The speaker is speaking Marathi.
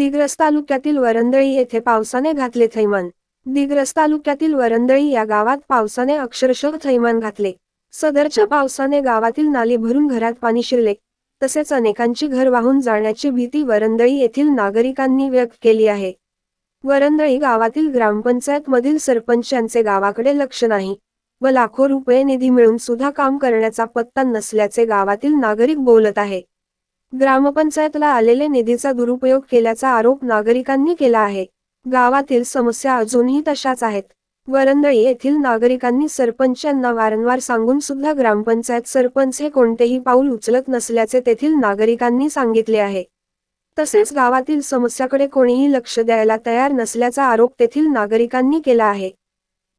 दिग्रस तालुक्यातील वरंदळी येथे पावसाने घातले थैमान. दिग्रस तालुक्यातील वरंदळी या गावात पावसाने अक्षरशः थैमान घातले. सदरच्या पावसाने गावातील नाली भरून घरात पाणी शिरले. तसेच अनेकांची घर वाहून जाण्याची भीती वरंदळी येथील नागरिकांनी व्यक्त केली आहे. वरंदळी गावातील ग्रामपंचायत मधील सरपंच यांचे गावाकडे लक्ष नाही व लाखो रुपये निधी मिळून सुद्धा काम करण्याचा पत्ता नसल्याचे गावातील नागरिक बोलत आहे. ग्रामपंचायतला आलेले निधीचा दुरुपयोग केल्याचा आरोप नागरिकांनी केला आहे. गावातील समस्या अजूनही तशाच आहेत. वरंदळी येथील नागरिकांनी सरपंच यांना वारंवार सांगून सुद्धा ग्रामपंचायत सरपंच हे कोणतेही पाऊल उचलत नसल्याचे तेथील नागरिकांनी सांगितले आहे. तसेच गावातील समस्याकडे कोणीही लक्ष द्यायला तयार नसल्याचा आरोप तेथील नागरिकांनी केला आहे.